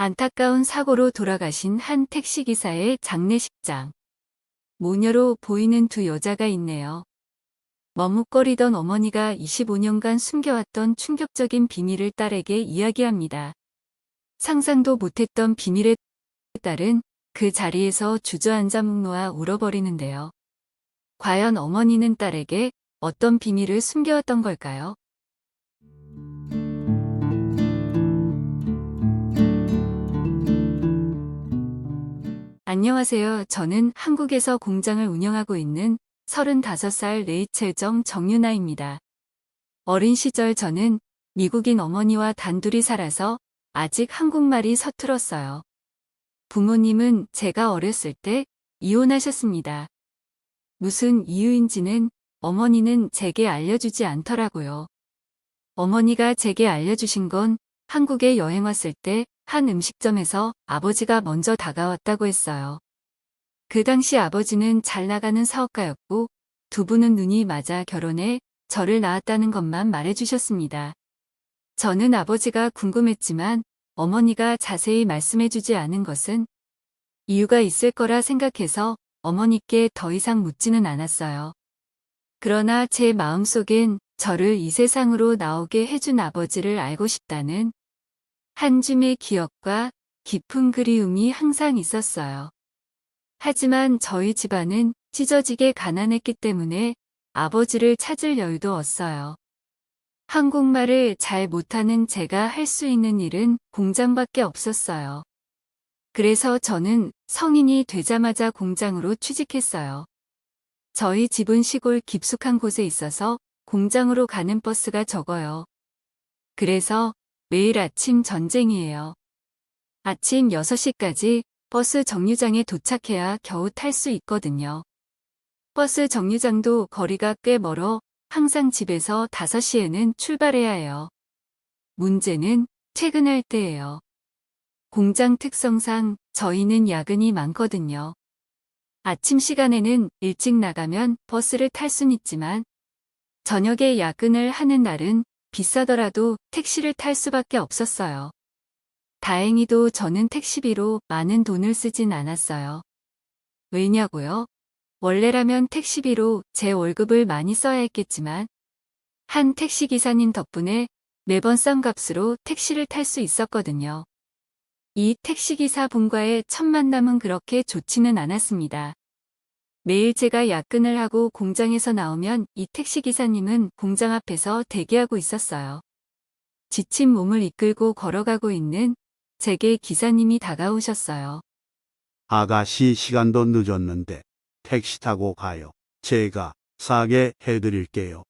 안타까운 사고로 돌아가신 한 택시기사의 장례식장. 모녀로 보이는 두 여자가 있네요. 머뭇거리던 어머니가 25년간 숨겨왔던 충격적인 비밀을 딸에게 이야기합니다. 상상도 못했던 비밀의 딸은 그 자리에서 주저앉아 묵 놓아 울어버리는데요. 과연 어머니는 딸에게 어떤 비밀을 숨겨왔던 걸까요? 안녕하세요. 저는 한국에서 공장을 운영하고 있는 35살 레이첼 정 정유나입니다. 어린 시절 저는 미국인 어머니와 단둘이 살아서 아직 한국말이 서툴었어요. 부모님은 제가 어렸을 때 이혼하셨습니다. 무슨 이유인지는 어머니는 제게 알려주지 않더라고요. 어머니가 제게 알려주신 건 한국에 여행 왔을 때 한 음식점에서 아버지가 먼저 다가왔다고 했어요. 그 당시 아버지는 잘 나가는 사업가였고 두 분은 눈이 맞아 결혼해 저를 낳았다는 것만 말해주셨습니다. 저는 아버지가 궁금했지만 어머니가 자세히 말씀해주지 않은 것은 이유가 있을 거라 생각해서 어머니께 더 이상 묻지는 않았어요. 그러나 제 마음속엔 저를 이 세상으로 나오게 해준 아버지를 알고 싶다는 한 줌의 기억과 깊은 그리움이 항상 있었어요. 하지만 저희 집안은 찢어지게 가난했기 때문에 아버지를 찾을 여유도 없어요. 한국말을 잘 못하는 제가 할 수 있는 일은 공장밖에 없었어요. 그래서 저는 성인이 되자마자 공장으로 취직했어요. 저희 집은 시골 깊숙한 곳에 있어서 공장으로 가는 버스가 적어요. 그래서 매일 아침 전쟁이에요. 아침 6시까지 버스 정류장에 도착해야 겨우 탈 수 있거든요. 버스 정류장도 거리가 꽤 멀어 항상 집에서 5시에는 출발해야 해요. 문제는 퇴근할 때예요. 공장 특성상 저희는 야근이 많거든요. 아침 시간에는 일찍 나가면 버스를 탈 순 있지만 저녁에 야근을 하는 날은 비싸더라도 택시를 탈 수밖에 없었어요. 다행히도 저는 택시비로 많은 돈을 쓰진 않았어요. 왜냐고요? 원래라면 택시비로 제 월급을 많이 써야 했겠지만 한 택시기사님 덕분에 매번 싼 값으로 택시를 탈 수 있었거든요. 이 택시기사 분과의 첫 만남은 그렇게 좋지는 않았습니다. 매일 제가 야근을 하고 공장에서 나오면 이 택시기사님은 공장 앞에서 대기하고 있었어요. 지친 몸을 이끌고 걸어가고 있는 제게 기사님이 다가오셨어요. 아가씨 시간도 늦었는데 택시 타고 가요. 제가 싸게 해드릴게요.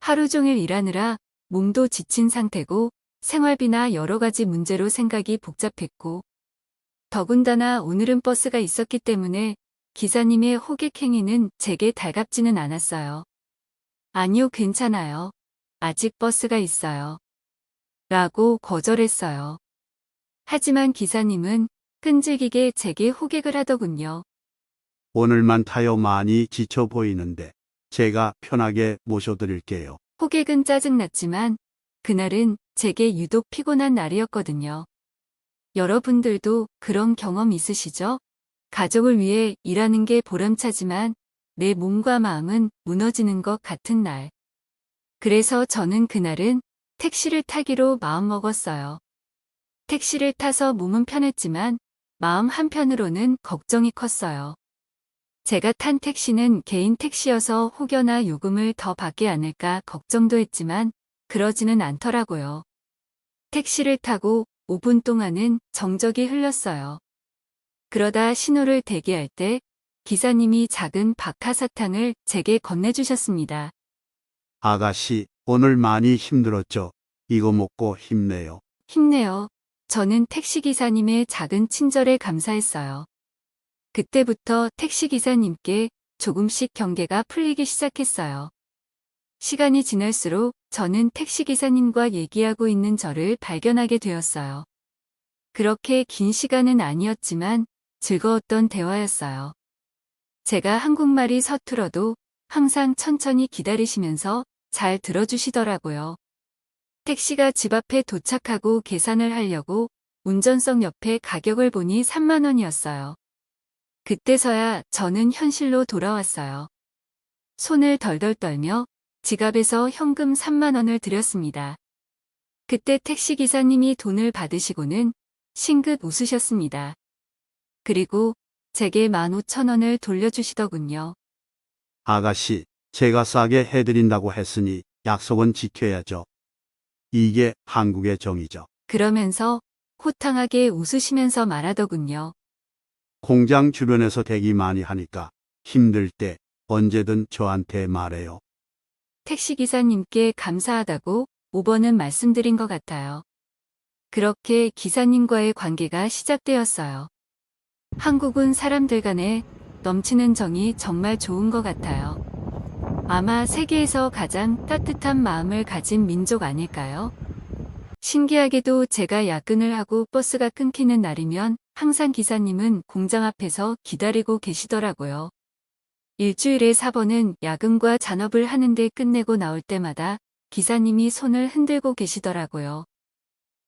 하루 종일 일하느라 몸도 지친 상태고 생활비나 여러 가지 문제로 생각이 복잡했고 더군다나 오늘은 버스가 있었기 때문에 기사님의 호객 행위는 제게 달갑지는 않았어요. 아니요, 괜찮아요. 아직 버스가 있어요. 라고 거절했어요. 하지만 기사님은 끈질기게 제게 호객을 하더군요. 오늘만 타요 많이 지쳐 보이는데 제가 편하게 모셔드릴게요. 호객은 짜증났지만 그날은 제게 유독 피곤한 날이었거든요. 여러분들도 그런 경험 있으시죠? 가족을 위해 일하는 게 보람차지만 내 몸과 마음은 무너지는 것 같은 날. 그래서 저는 그날은 택시를 타기로 마음먹었어요. 택시를 타서 몸은 편했지만 마음 한편으로는 걱정이 컸어요. 제가 탄 택시는 개인 택시여서 혹여나 요금을 더 받지 않을까 걱정도 했지만 그러지는 않더라고요. 택시를 타고 5분 동안은 정적이 흘렀어요. 그러다 신호를 대기할 때 기사님이 작은 박하사탕을 제게 건네주셨습니다. 아가씨 오늘 많이 힘들었죠? 이거 먹고 힘내요. 힘내요. 저는 택시기사님의 작은 친절에 감사했어요. 그때부터 택시기사님께 조금씩 경계가 풀리기 시작했어요. 시간이 지날수록 저는 택시기사님과 얘기하고 있는 저를 발견하게 되었어요. 그렇게 긴 시간은 아니었지만 즐거웠던 대화였어요. 제가 한국말이 서툴어도 항상 천천히 기다리시면서 잘 들어주시더라고요. 택시가 집 앞에 도착하고 계산을 하려고 운전석 옆에 가격을 보니 3만 원이었어요. 그때서야 저는 현실로 돌아왔어요. 손을 덜덜 떨며 지갑에서 현금 3만 원을 드렸습니다. 그때 택시기사님이 돈을 받으시고는 싱긋 웃으셨습니다. 그리고 제게 15,000원을 돌려주시더군요. 아가씨, 제가 싸게 해드린다고 했으니 약속은 지켜야죠. 이게 한국의 정이죠. 그러면서 호탕하게 웃으시면서 말하더군요. 공장 주변에서 대기 많이 하니까 힘들 때 언제든 저한테 말해요. 택시기사님께 감사하다고 5번은 말씀드린 것 같아요. 그렇게 기사님과의 관계가 시작되었어요. 한국은 사람들 간에 넘치는 정이 정말 좋은 것 같아요. 아마 세계에서 가장 따뜻한 마음을 가진 민족 아닐까요? 신기하게도 제가 야근을 하고 버스가 끊기는 날이면 항상 기사님은 공장 앞에서 기다리고 계시더라고요. 일주일에 4번은 야근과 잔업을 하는데 끝내고 나올 때마다 기사님이 손을 흔들고 계시더라고요.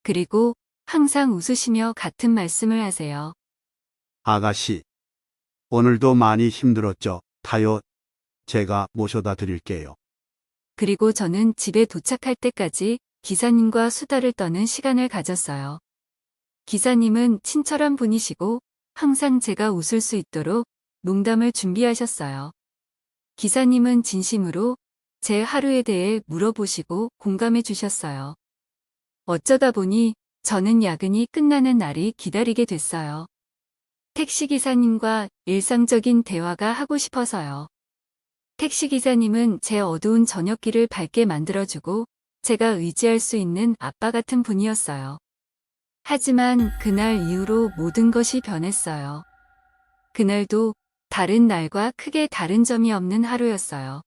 그리고 항상 웃으시며 같은 말씀을 하세요. 아가씨, 오늘도 많이 힘들었죠. 타요. 제가 모셔다 드릴게요. 그리고 저는 집에 도착할 때까지 기사님과 수다를 떠는 시간을 가졌어요. 기사님은 친절한 분이시고 항상 제가 웃을 수 있도록 농담을 준비하셨어요. 기사님은 진심으로 제 하루에 대해 물어보시고 공감해 주셨어요. 어쩌다 보니 저는 야근이 끝나는 날이 기다리게 됐어요. 택시기사님과 일상적인 대화가 하고 싶어서요. 택시기사님은 제 어두운 저녁길을 밝게 만들어주고 제가 의지할 수 있는 아빠 같은 분이었어요. 하지만 그날 이후로 모든 것이 변했어요. 그날도 다른 날과 크게 다른 점이 없는 하루였어요.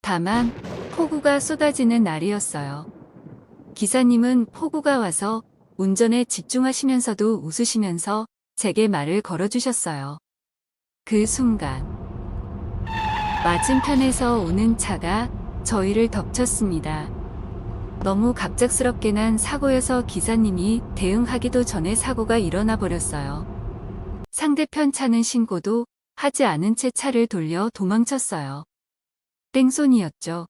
다만 폭우가 쏟아지는 날이었어요. 기사님은 폭우가 와서 운전에 집중하시면서도 웃으시면서 제게 말을 걸어주셨어요. 그 순간 맞은편에서 오는 차가 저희를 덮쳤습니다. 너무 갑작스럽게 난 사고여서 기사님이 대응하기도 전에 사고가 일어나 버렸어요. 상대편 차는 신고도 하지 않은 채 차를 돌려 도망쳤어요. 땡손이었죠.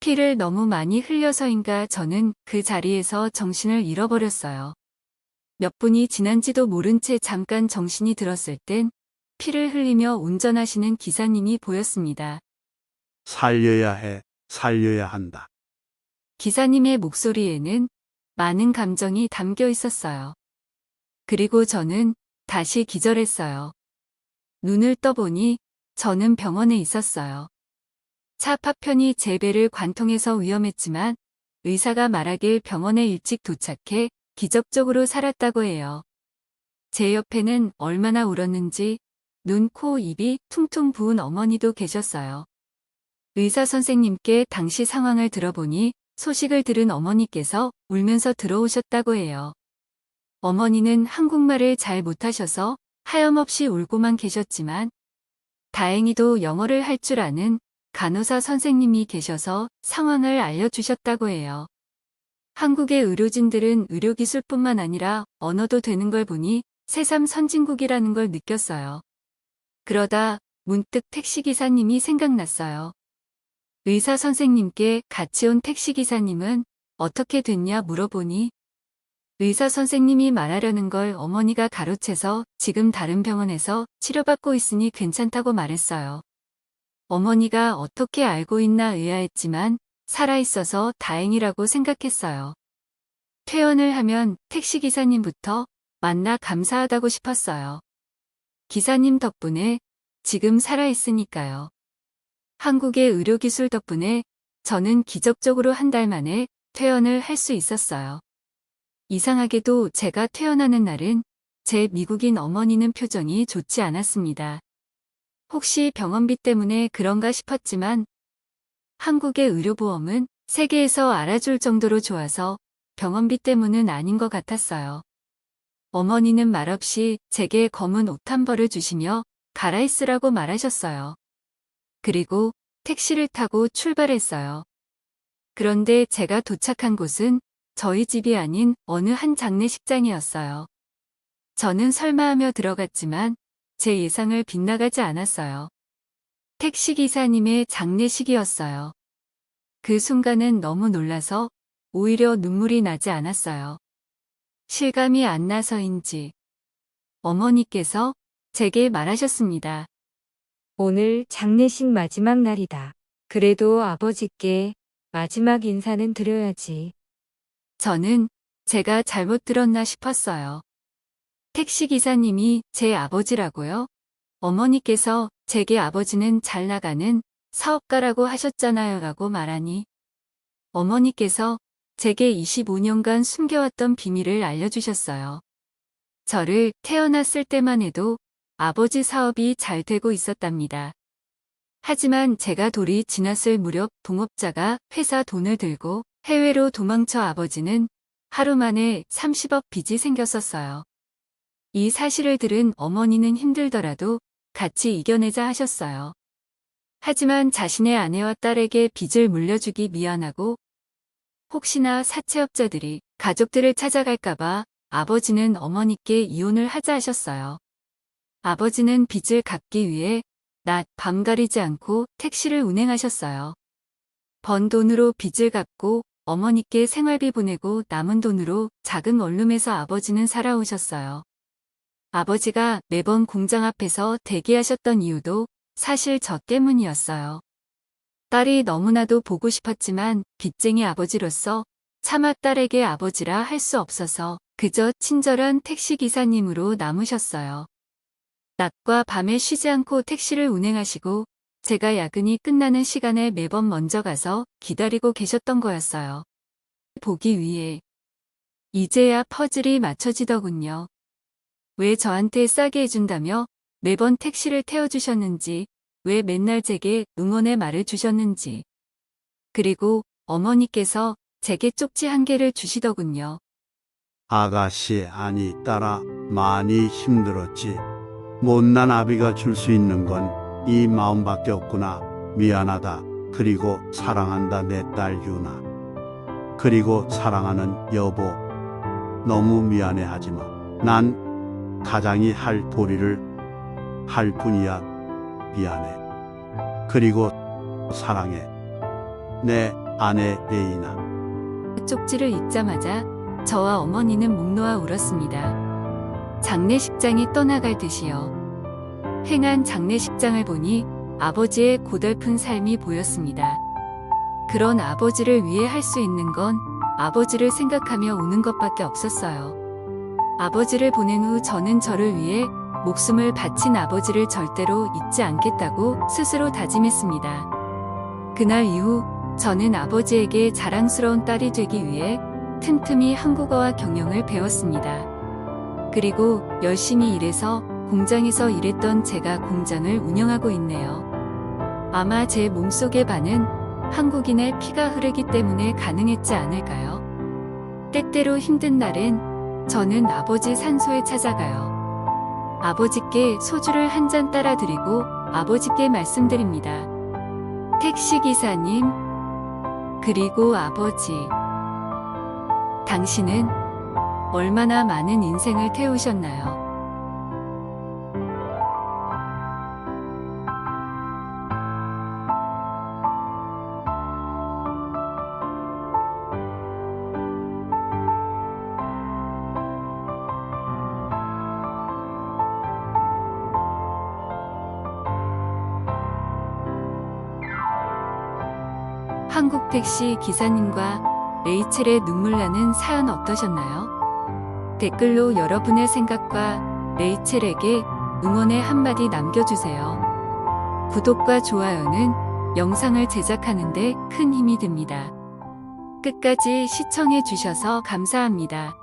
피를 너무 많이 흘려서인가 저는 그 자리에서 정신을 잃어버렸어요. 몇 분이 지난지도 모른 채 잠깐 정신이 들었을 땐 피를 흘리며 운전하시는 기사님이 보였습니다. 살려야 해, 살려야 한다. 기사님의 목소리에는 많은 감정이 담겨 있었어요. 그리고 저는 다시 기절했어요. 눈을 떠보니 저는 병원에 있었어요. 차 파편이 제 배를 관통해서 위험했지만 의사가 말하길 병원에 일찍 도착해 기적적으로 살았다고 해요. 제 옆에는 얼마나 울었는지 눈, 코, 입이 퉁퉁 부은 어머니도 계셨어요. 의사 선생님께 당시 상황을 들어보니 소식을 들은 어머니께서 울면서 들어오셨다고 해요. 어머니는 한국말을 잘 못하셔서 하염없이 울고만 계셨지만 다행히도 영어를 할 줄 아는 간호사 선생님이 계셔서 상황을 알려주셨다고 해요. 한국의 의료진들은 의료기술뿐만 아니라 언어도 되는 걸 보니 새삼 선진국이라는 걸 느꼈어요. 그러다 문득 택시기사님이 생각났어요. 의사 선생님께 같이 온 택시기사님은 어떻게 됐냐 물어보니 의사 선생님이 말하려는 걸 어머니가 가로채서 지금 다른 병원에서 치료받고 있으니 괜찮다고 말했어요. 어머니가 어떻게 알고 있나 의아했지만 살아있어서 다행이라고 생각했어요. 퇴원을 하면 택시기사님부터 만나 감사하다고 싶었어요. 기사님 덕분에 지금 살아있으니까요. 한국의 의료기술 덕분에 저는 기적적으로 한 달 만에 퇴원을 할 수 있었어요. 이상하게도 제가 퇴원하는 날은 제 미국인 어머니는 표정이 좋지 않았습니다. 혹시 병원비 때문에 그런가 싶었지만 한국의 의료보험은 세계에서 알아줄 정도로 좋아서 병원비 때문은 아닌 것 같았어요. 어머니는 말없이 제게 검은 옷 한 벌을 주시며 갈아입으라고 말하셨어요. 그리고 택시를 타고 출발했어요. 그런데 제가 도착한 곳은 저희 집이 아닌 어느 한 장례식장이었어요. 저는 설마 하며 들어갔지만 제 예상을 빗나가지 않았어요. 택시기사님의 장례식이었어요. 그 순간은 너무 놀라서 오히려 눈물이 나지 않았어요. 실감이 안 나서인지 어머니께서 제게 말하셨습니다. 오늘 장례식 마지막 날이다. 그래도 아버지께 마지막 인사는 드려야지. 저는 제가 잘못 들었나 싶었어요. 택시기사님이 제 아버지라고요? 어머니께서 제게 아버지는 잘 나가는 사업가라고 하셨잖아요 라고 말하니 어머니께서 제게 25년간 숨겨왔던 비밀을 알려주셨어요. 저를 태어났을 때만 해도 아버지 사업이 잘 되고 있었답니다. 하지만 제가 돌이 지났을 무렵 동업자가 회사 돈을 들고 해외로 도망쳐 아버지는 하루 만에 30억 빚이 생겼었어요. 이 사실을 들은 어머니는 힘들더라도 같이 이겨내자 하셨어요. 하지만 자신의 아내와 딸에게 빚을 물려주기 미안하고 혹시나 사채업자들이 가족들을 찾아갈까봐 아버지는 어머니께 이혼을 하자 하셨어요. 아버지는 빚을 갚기 위해 낮, 밤 가리지 않고 택시를 운행하셨어요. 번 돈으로 빚을 갚고 어머니께 생활비 보내고 남은 돈으로 작은 원룸에서 아버지는 살아오셨어요. 아버지가 매번 공장 앞에서 대기하셨던 이유도 사실 저 때문이었어요. 딸이 너무나도 보고 싶었지만 빚쟁이 아버지로서 차마 딸에게 아버지라 할 수 없어서 그저 친절한 택시기사님으로 남으셨어요. 낮과 밤에 쉬지 않고 택시를 운행하시고 제가 야근이 끝나는 시간에 매번 먼저 가서 기다리고 계셨던 거였어요. 보기 위해. 이제야 퍼즐이 맞춰지더군요. 왜 저한테 싸게 해준다며 매번 택시를 태워주셨는지, 왜 맨날 제게 응원의 말을 주셨는지. 그리고 어머니께서 제게 쪽지 한 개를 주시더군요. 아가씨, 아니, 딸아, 많이 힘들었지. 못난 아비가 줄 수 있는 건 이 마음밖에 없구나. 미안하다. 그리고 사랑한다, 내 딸 유나. 그리고 사랑하는 여보. 너무 미안해 하지 마. 난 가장이 할 도리를 할 뿐이야. 미안해. 그리고 사랑해. 내 아내 레이나. 쪽지를 읽자마자 저와 어머니는 목 놓아 울었습니다. 장례식장이 떠나갈 듯이요. 행한 장례식장을 보니 아버지의 고달픈 삶이 보였습니다. 그런 아버지를 위해 할 수 있는 건 아버지를 생각하며 우는 것밖에 없었어요. 아버지를 보낸 후 저는 저를 위해 목숨을 바친 아버지를 절대로 잊지 않겠다고 스스로 다짐했습니다. 그날 이후 저는 아버지에게 자랑스러운 딸이 되기 위해 틈틈이 한국어와 경영을 배웠습니다. 그리고 열심히 일해서 공장에서 일했던 제가 공장을 운영하고 있네요. 아마 제 몸속의 반은 한국인의 피가 흐르기 때문에 가능했지 않을까요? 때때로 힘든 날엔 저는 아버지 산소에 찾아가요. 아버지께 소주를 한 잔 따라 드리고 아버지께 말씀드립니다. 택시기사님, 그리고 아버지. 당신은 얼마나 많은 인생을 태우셨나요? 한국 택시 기사님과 레이첼의 눈물 나는 사연 어떠셨나요? 댓글로 여러분의 생각과 레이첼에게 응원의 한마디 남겨주세요. 구독과 좋아요는 영상을 제작하는데 큰 힘이 됩니다. 끝까지 시청해 주셔서 감사합니다.